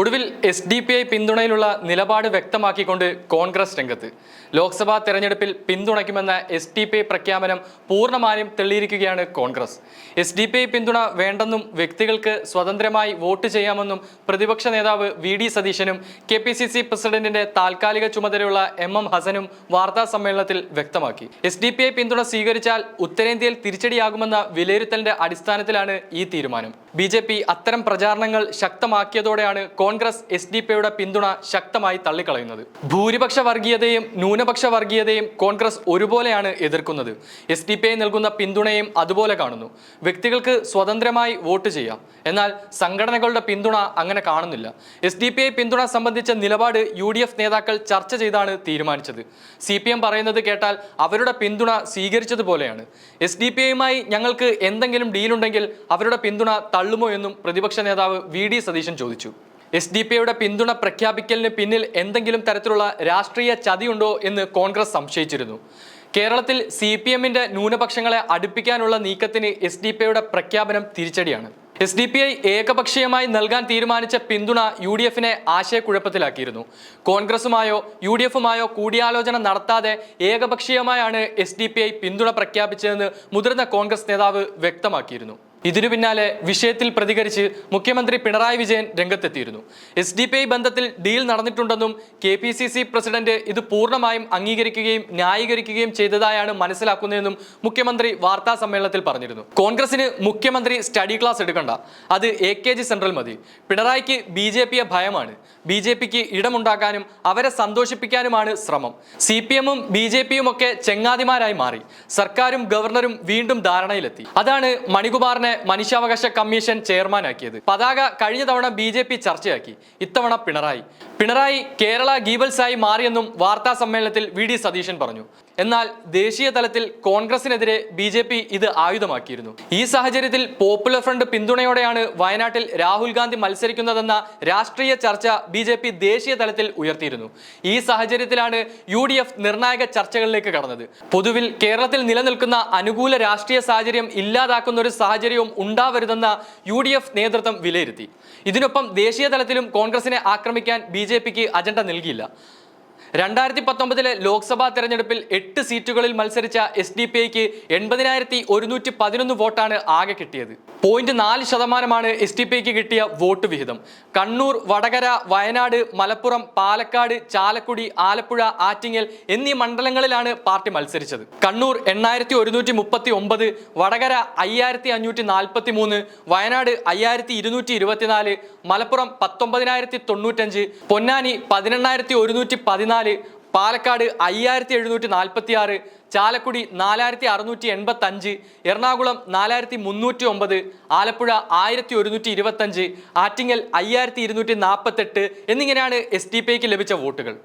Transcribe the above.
ഒടുവിൽ S D P I പിന്തുണയിലുള്ള നിലപാട് വ്യക്തമാക്കിക്കൊണ്ട് കോൺഗ്രസ് രംഗത്ത്. ലോക്സഭാ തെരഞ്ഞെടുപ്പിൽ പിന്തുണയ്ക്കുമെന്ന എസ് ഡി പി ഐ പ്രഖ്യാപനം പൂർണമായും തെളിയിരിക്കുകയാണ് Congress. S D P I പിന്തുണ വേണ്ടെന്നും വ്യക്തികൾക്ക് സ്വതന്ത്രമായി വോട്ട് ചെയ്യാമെന്നും പ്രതിപക്ഷ നേതാവ് വി ഡി സതീശനും കെ പി സി സി പ്രസിഡന്റിന്റെ താൽക്കാലിക ചുമതലയുള്ള എം എം ഹസനും വാർത്താ സമ്മേളനത്തിൽ വ്യക്തമാക്കി. എസ് ഡി പി ഐ പിന്തുണ സ്വീകരിച്ചാൽ ഉത്തരേന്ത്യയിൽ തിരിച്ചടിയാകുമെന്ന വിലയിരുത്തലിന്റെ അടിസ്ഥാനത്തിലാണ് ഈ തീരുമാനം. ബി ജെ പി അത്തരം പ്രചാരണങ്ങൾ ശക്തമാക്കിയതോടെയാണ് കോൺഗ്രസ് എസ് ഡി പിയുടെ പിന്തുണ ശക്തമായി തള്ളിക്കളയുന്നത്. ഭൂരിപക്ഷ വർഗീയതയും ന്യൂനപക്ഷ വർഗീയതയും കോൺഗ്രസ് ഒരുപോലെയാണ് എതിർക്കുന്നത്. എസ് ഡി പി നൽകുന്ന പിന്തുണയും അതുപോലെ കാണുന്നു. വ്യക്തികൾക്ക് സ്വതന്ത്രമായി വോട്ട് ചെയ്യാം. എന്നാൽ സംഘടനകളുടെ പിന്തുണ അങ്ങനെ കാണുന്നില്ല. എസ് ഡി പി ഐ പിന്തുണ സംബന്ധിച്ച നിലപാട് യു ഡി എഫ് നേതാക്കൾ ചർച്ച ചെയ്താണ് തീരുമാനിച്ചത്. സി പി എം പറയുന്നത് കേട്ടാൽ അവരുടെ പിന്തുണ സ്വീകരിച്ചതുപോലെയാണ്. എസ് ഡി പി ഐയുമായി ഞങ്ങൾക്ക് എന്തെങ്കിലും ഡീലുണ്ടെങ്കിൽ അവരുടെ പിന്തുണ തള്ളുമോ എന്നും പ്രതിപക്ഷ നേതാവ് വി ഡി സതീശൻ ചോദിച്ചു. എസ് ഡി പി ഐയുടെ പിന്തുണ പ്രഖ്യാപിക്കലിന് പിന്നിൽ എന്തെങ്കിലും തരത്തിലുള്ള രാഷ്ട്രീയ ചതിയുണ്ടോ എന്ന് കോൺഗ്രസ് സംശയിച്ചിരുന്നു. കേരളത്തിൽ സി പി എമ്മിന്റെ ന്യൂനപക്ഷങ്ങളെ അടുപ്പിക്കാനുള്ള നീക്കത്തിന് എസ് ഡി പി ഐയുടെ പ്രഖ്യാപനം തിരിച്ചടിയാണ്. എസ് ഡി പി ഐ ഏകപക്ഷീയമായി നൽകാൻ തീരുമാനിച്ച പിന്തുണ യു ഡി എഫിനെ ആശയക്കുഴപ്പത്തിലാക്കിയിരുന്നു. കോൺഗ്രസുമായോ യു ഡി എഫുമായോ കൂടിയാലോചന നടത്താതെ ഏകപക്ഷീയമായാണ് എസ് ഡി പി ഐ പിന്തുണ പ്രഖ്യാപിച്ചതെന്ന് മുതിർന്ന കോൺഗ്രസ് നേതാവ് വ്യക്തമാക്കിയിരുന്നു. ഇതിനു പിന്നാലെ വിഷയത്തിൽ പ്രതികരിച്ച് മുഖ്യമന്ത്രി പിണറായി വിജയൻ രംഗത്തെത്തിയിരുന്നു. എസ് ഡി പി ഐ ബന്ധത്തിൽ deal നടന്നിട്ടുണ്ടെന്നും K P C C president ഇത് പൂർണമായും അംഗീകരിക്കുകയും ന്യായീകരിക്കുകയും ചെയ്തതായാണ് മനസ്സിലാക്കുന്നതെന്നും മുഖ്യമന്ത്രി വാർത്താ സമ്മേളനത്തിൽ പറഞ്ഞിരുന്നു. കോൺഗ്രസിന് മുഖ്യമന്ത്രി സ്റ്റഡി ക്ലാസ് എടുക്കണ്ട. അത് എ കെ ജി സെൻട്രൽ മതി. പിണറായിക്ക് ബി ജെ പിയെ ഭയമാണ്. ബി ജെ പിക്ക് ഇടമുണ്ടാക്കാനും അവരെ സന്തോഷിപ്പിക്കാനുമാണ് ശ്രമം. സി പി എമ്മും ബി ജെ പിയും ഒക്കെ ചെങ്ങാതിമാരായി മാറി. സർക്കാരും ഗവർണറും വീണ്ടും ധാരണയിലെത്തി. അതാണ് മണികുമാറിനെ മനുഷ്യാവകാശ കമ്മീഷൻ ചെയർമാനാക്കിയത്. പതാക കഴിഞ്ഞ തവണ ബി ജെ പി ചർച്ചയാക്കി. ഇത്തവണ പിണറായി. പിണറായി കേരള ഗീബൽസായി മാറിയെന്നും വാർത്താ സമ്മേളനത്തിൽ വി ഡി സതീശൻ പറഞ്ഞു. എന്നാൽ ദേശീയ തലത്തിൽ കോൺഗ്രസിനെതിരെ ബി ജെ പി ഇത് ആയുധമാക്കിയിരുന്നു. ഈ സാഹചര്യത്തിൽ പോപ്പുലർ ഫ്രണ്ട് പിന്തുണയോടെയാണ് വയനാട്ടിൽ രാഹുൽ ഗാന്ധി മത്സരിക്കുന്നതെന്ന രാഷ്ട്രീയ ചർച്ച ബി ജെ പി ദേശീയ തലത്തിൽ ഉയർത്തിയിരുന്നു. ഈ സാഹചര്യത്തിലാണ് യു ഡി എഫ് നിർണായക ചർച്ചകളിലേക്ക് കടന്നത്. പൊതുവിൽ കേരളത്തിൽ നിലനിൽക്കുന്ന അനുകൂല രാഷ്ട്രീയ സാഹചര്യം ഇല്ലാതാക്കുന്ന ഒരു സാഹചര്യവും ഉണ്ടാവരുതെന്ന യു ഡി എഫ് നേതൃത്വം വിലയിരുത്തി. ഇതിനൊപ്പം ദേശീയ തലത്തിലും കോൺഗ്രസിനെ ആക്രമിക്കാൻ ബി ജെ പിക്ക് അജണ്ട നൽകിയില്ല. രണ്ടായിരത്തി പത്തൊമ്പതിലെ ലോക്സഭാ തെരഞ്ഞെടുപ്പിൽ എട്ട് സീറ്റുകളിൽ മത്സരിച്ച എസ് ഡി പി ഐക്ക് എൺപതിനായിരത്തി ഒരുന്നൂറ്റി പതിനൊന്ന് വോട്ടാണ് ആകെ കിട്ടിയത്. പോയിന്റ് നാല് ശതമാനമാണ് എസ് ഡി പി ഐക്ക് കിട്ടിയ വോട്ട് വിഹിതം. കണ്ണൂർ വടകര വയനാട് മലപ്പുറം പാലക്കാട് ചാലക്കുടി ആലപ്പുഴ ആറ്റിങ്ങൽ എന്നീ മണ്ഡലങ്ങളിലാണ് പാർട്ടി മത്സരിച്ചത്. കണ്ണൂർ എണ്ണായിരത്തി ഒരുന്നൂറ്റി മുപ്പത്തി ഒമ്പത് വടകര അയ്യായിരത്തി അഞ്ഞൂറ്റി നാൽപ്പത്തി മൂന്ന് വയനാട് അയ്യായിരത്തി ഇരുന്നൂറ്റി ഇരുപത്തിനാല് മലപ്പുറം പത്തൊമ്പതിനായിരത്തി തൊണ്ണൂറ്റഞ്ച് പൊന്നാനി പതിനെണ്ണായിരത്തി ഒരുന്നൂറ്റി പാലക്കാട് അയ്യായിരത്തി എഴുന്നൂറ്റി നാൽപ്പത്തി ആറ് ചാലക്കുടി നാലായിരത്തി അറുന്നൂറ്റി എൺപത്തി അഞ്ച് എറണാകുളം നാലായിരത്തി മുന്നൂറ്റി ഒമ്പത് ആലപ്പുഴ ആയിരത്തി ഒരുന്നൂറ്റി ഇരുപത്തഞ്ച് ആറ്റിങ്ങൽ അയ്യായിരത്തി ഇരുന്നൂറ്റി നാൽപ്പത്തെട്ട് എന്നിങ്ങനെയാണ് എസ് ടി പി ഐക്ക് ലഭിച്ച വോട്ടുകൾ.